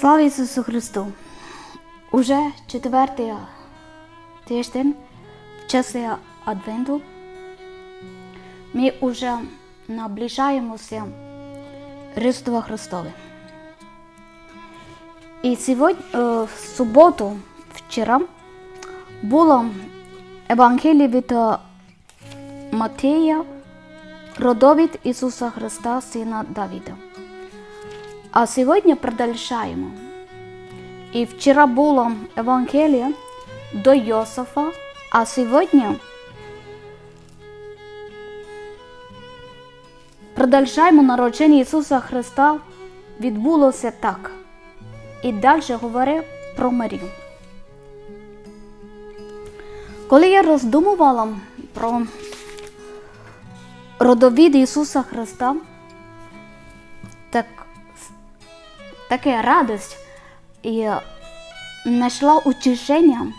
Слава Ісусу Христу! Уже четвертий тиждень в часи Адвенту ми вже наближаємося Різдва Христове. І сьогодні, е, в суботу, вчора, було Евангеліє від е, Матея, родовід Ісуса Христа, Сина Давіда. А сьогодні продовжаємо. І вчора було Евангеліє до Йосифа, а сьогодні продовжаємо народження Ісуса Христа відбулося так. І далі говорить про Марію. Коли я роздумувала про родовід Ісуса Христа, такая радость и нашла утешение.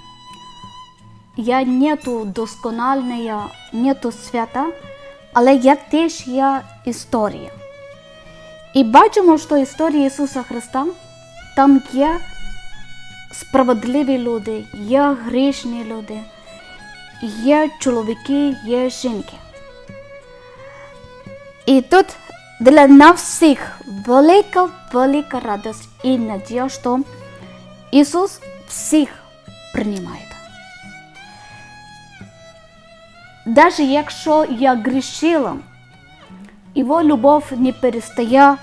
Я нету доскональная, нету свята, але я теж є історія. І бачимо, що історія Ісуса Христа там є справедливі люди, є грішні люди, є чоловіки, є жінки. І тут для нас всіх велика, велика радость і надія, що Ісус всіх приймає. Даже якщо я грішила, Його любов не перестає,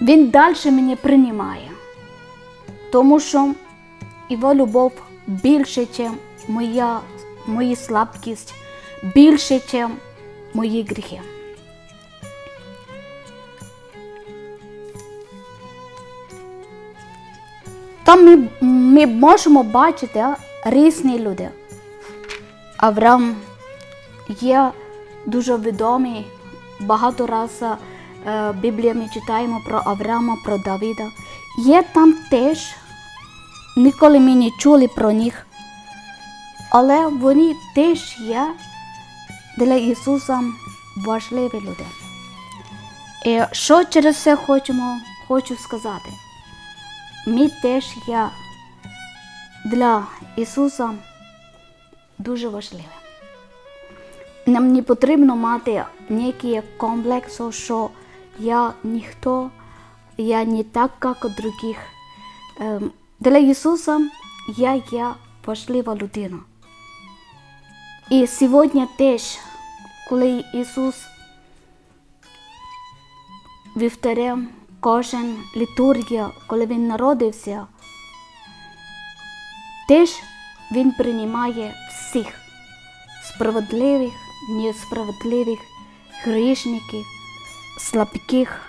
Він далі мене приймає, тому що Його любов більше, ніж моя, моя слабкість, більше, ніж мої гріхи. Там ми, ми можемо бачити різні люди. Авраам є дуже відомий. Багато разів е, в Біблії ми читаємо про Авраама, про Давіда. Є там теж, ніколи ми не чули про них, але вони теж є для Ісуса важливі люди. І що через це хочемо, хочу сказати? Ми теж є для Ісуса дуже важливі. Нам не потрібно мати ніякі комплекси, що я ніхто, я не так, як других. Ем, Для Ісуса я є важлива людина. І сьогодні теж, коли Ісус вівтарем кожен літургія, коли він народився, теж він приймає всіх справедливих, несправедливих, грішників, слабких.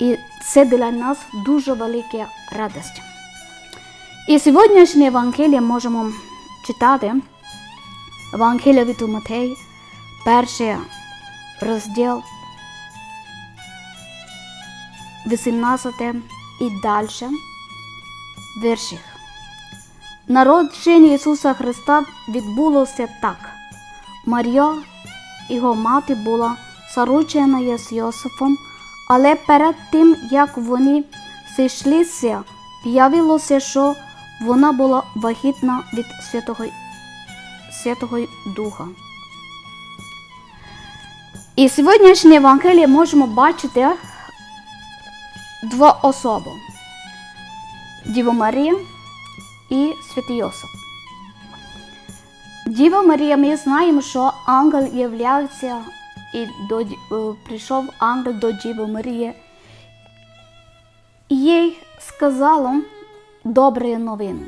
І це для нас дуже велика радість. І сьогоднішнє Евангеліє можемо читати. Евангелія від Матей, перший розділ 18 і далі вірших. Народження Ісуса Христа відбулося так. Марія, його мати, була заручена з Йосифом, але перед тим, як вони зійшлися, виявилося, що вона була вагітна від Святого, Святого Духа. І сьогоднішнє Євангеліє можемо бачити два особи Діва Марія і Святий Йосип. Діва Марія, ми знаємо, що ангел являється і до, е, прийшов ангел до Діви Марії. Їй сказала добрі новини.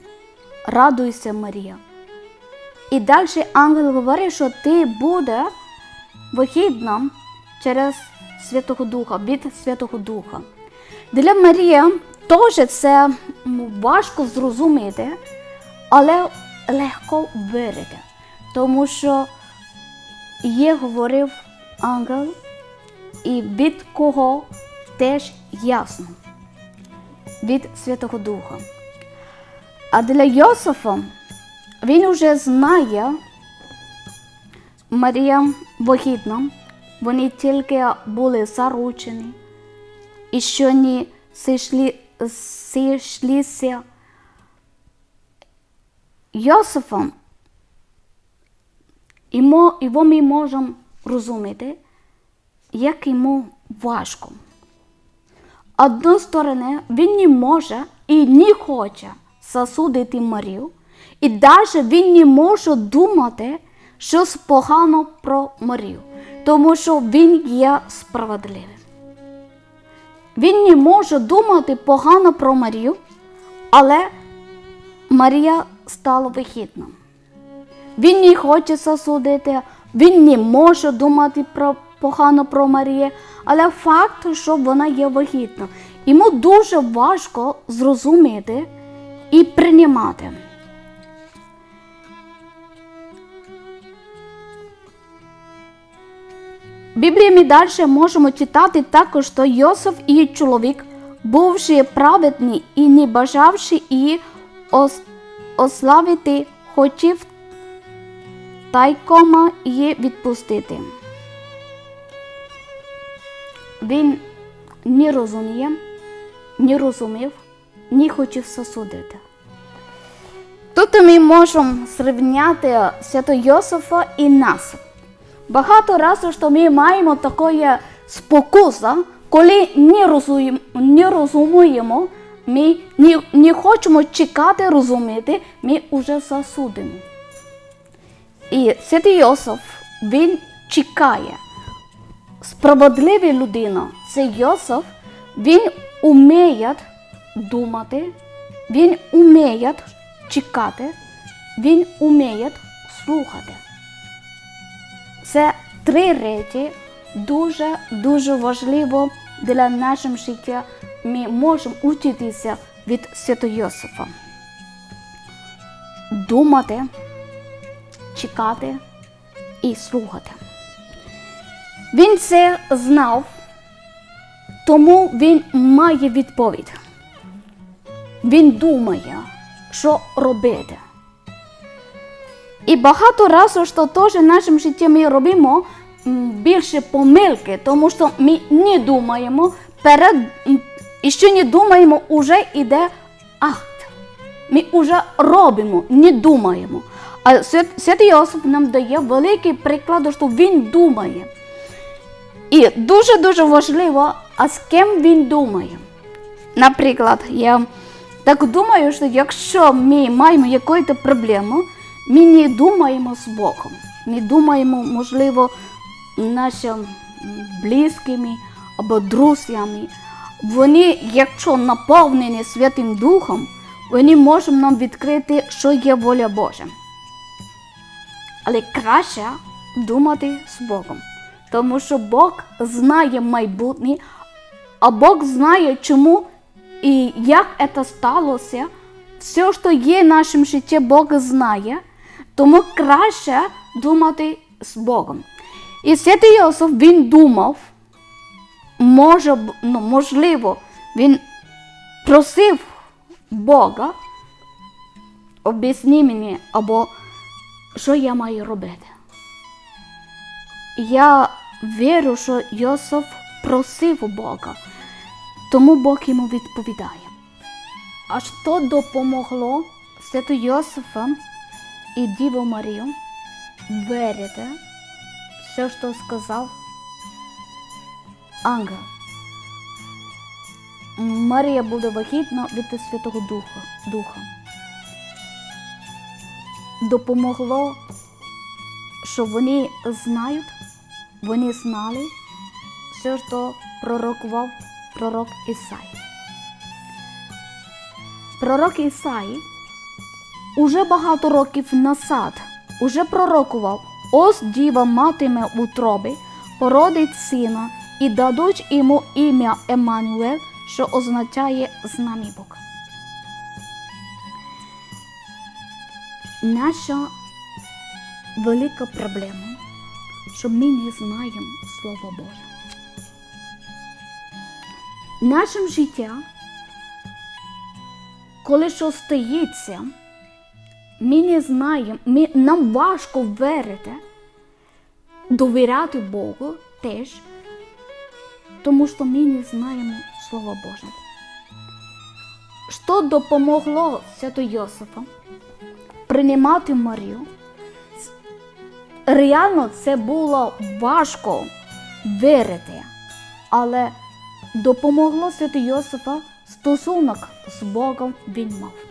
Радуйся, Марія. І далі ангел говорить, що ти буде вихідна через Святого Духа, від Святого Духа. Для Марії теж це важко зрозуміти, але легко вірити, тому що є говорив ангел, і від кого теж ясно, від Святого Духа. А для Йосифа він вже знає, Марія вагітна, вони тільки були заручені і що не зійшли зійшлися Йосифом, і мо- його ми можемо розуміти, як йому важко. Одної сторони, він не може і не хоче засудити Марію, і навіть він не може думати щось погано про Марію, тому що він є справедливим. Він не може думати погано про Марію, але Марія стала вихідна. Він не хоче засудити, він не може думати про погано про Марію, але факт, що вона є вагітна. Йому дуже важко зрозуміти і приймати. Біблії ми далі можемо читати також, що Йосиф і чоловік, бувши праведні і не бажавши її ос- ославити, хотів тайкома її відпустити. Він не розуміє, не розумів, не хотів засудити. Тут ми можемо зрівняти свято Йосифа і нас. Багато разів, що ми маємо таке спокуса, коли не розуміємо, не розуміємо, ми не, не хочемо чекати, розуміти, ми вже засудимо. І святий Йосиф, він чекає. Справедлива людина, це Йосиф, він уміє думати, він уміє чекати, він уміє слухати. Це три речі дуже дуже важливо для нашого життя. Ми можемо учитися від Святого Йосифа. Думати, чекати і слухати. Він це знав, тому він має відповідь. Він думає, що робити. І багато разів, що теж в нашому житті ми робимо більше помилки, тому що ми не думаємо, перед і ще не думаємо, вже йде акт. Ми вже робимо, не думаємо. А Свят- Святий Йосип нам дає великий приклад, що він думає. І дуже-дуже важливо, а з ким він думає. Наприклад, я так думаю, що якщо ми маємо якусь проблему, ми не думаємо з Богом. Ми думаємо, можливо, нашими близькими або друзями. Вони, якщо наповнені Святим Духом, вони можуть нам відкрити, що є воля Божа. Але краще думати з Богом, тому що Бог знає майбутнє, а Бог знає, чому і як це сталося. Все, що є в нашому житті, Бог знає, тому краще думати з Богом. І святий Йосиф, він думав, може, ну, можливо, він просив Бога, об'ясни мені, або що я маю робити. Я вірю, що Йосиф просив Бога, тому Бог йому відповідає. А що допомогло святу Йосифа і Діву Марію вірити все, що сказав ангел. Марія буде вагітна від Святого Духа. Духа. Допомогло, що вони знають, вони знали все, що пророкував пророк Ісай. Пророк Ісаї уже багато років назад уже пророкував, ось діва матиме в утробі, породить сина і дадуть йому ім'я Еммануел, що означає нами Бог. Наша велика проблема, що ми не знаємо Слово Боже. Нашим життя, коли що стається, ми не знаємо, ми, нам важко вірити, довіряти Богу теж, тому що ми не знаємо Слова Боже. що допомогло свято Йосифа приймати Марію. Реально це було важко вірити, але допомогло свято Йосифа стосунок з Богом він мав.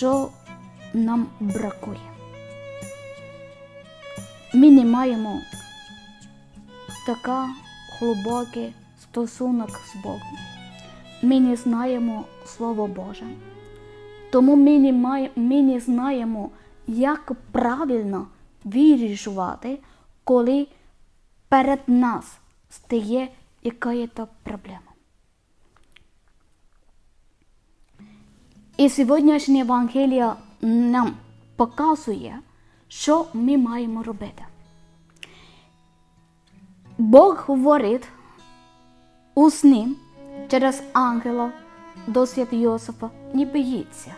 Що нам бракує? Ми не маємо така глибокий стосунок з Богом. Ми не знаємо Слово Боже. Тому ми не, має, ми не знаємо, як правильно вирішувати, коли перед нас стає якась проблема. І сьогоднішнє Євангелія нам показує, що ми маємо робити. Бог говорить у сні через ангела до свят Йосифа, не боїться.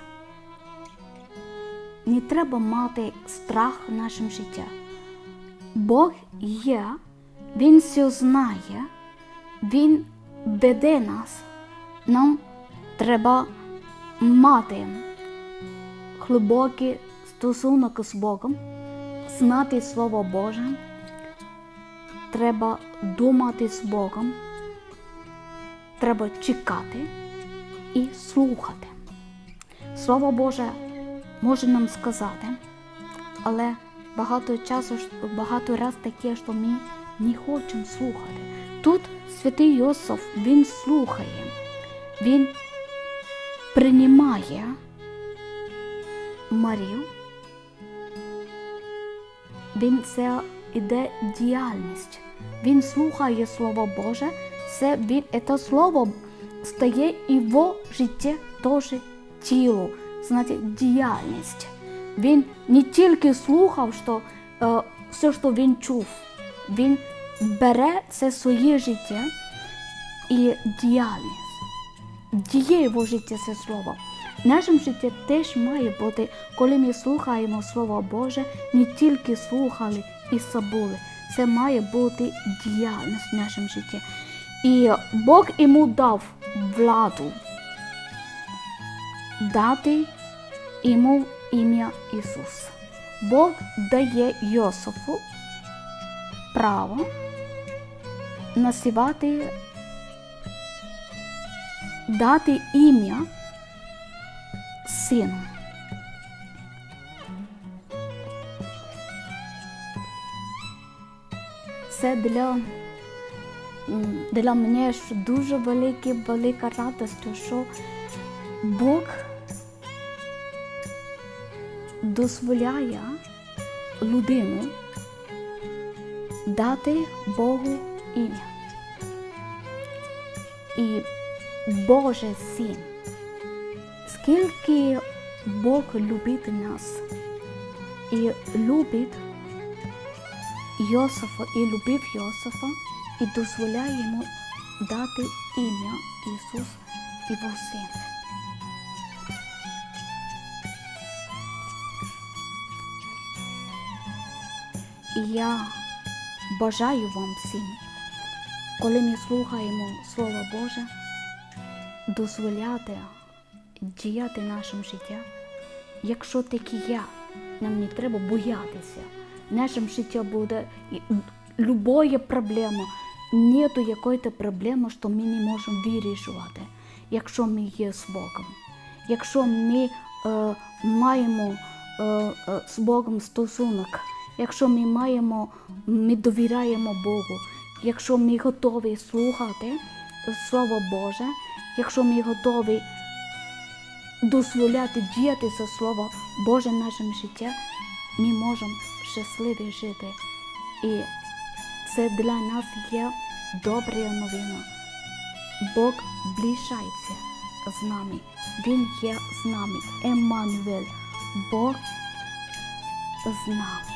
Не треба мати страх в нашому житті. Бог є, Він все знає, Він веде нас. Нам треба мати глибокий стосунок з Богом, знати Слово Боже. Треба думати з Богом, треба чекати і слухати. Слово Боже може нам сказати, але багато часу, багато раз таке, що ми не хочемо слухати. Тут святий Йосиф, він слухає, він приймає Марію. Він це іде діяльність. Він слухає Слово Боже, це він, це слово стає в житті теж тіло, значить діяльність. Він не тільки слухав, що е, все, що він чув, він бере це своє життя і діяльність. Діє його життя це слово. В нашому житті теж має бути, коли ми слухаємо Слово Боже, не тільки слухали і забули. Це має бути діяльність в нашому житті. І Бог йому дав владу дати йому ім'я Ісус. Бог дає Йосифу право насівати, дати ім'я сину. Це для, для мене дуже велика, велика радість, що Бог дозволяє людину дати Богу ім'я. І Боже син. Скільки Бог любить нас і любить Йосифа і любив Йосифа і дозволяє йому дати ім'я Ісус Його син. І я бажаю вам всім, коли ми слухаємо Слово Боже, дозволяти діяти нашим життя. Якщо такі я, нам не треба боятися. В нашому житті буде любая проблема. Нету якоїсь проблеми, що ми не можемо вирішувати, якщо ми є з Богом. Якщо ми е, маємо е, е, з Богом стосунок, якщо ми маємо, ми довіряємо Богу, якщо ми готові слухати Слово Боже, якщо ми готові дозволяти діяти за Слово Боже в нашому житті, ми можемо щасливі жити. І це для нас є добра новина. Бог ближається з нами. Він є з нами. Еммануель. Бог з нами.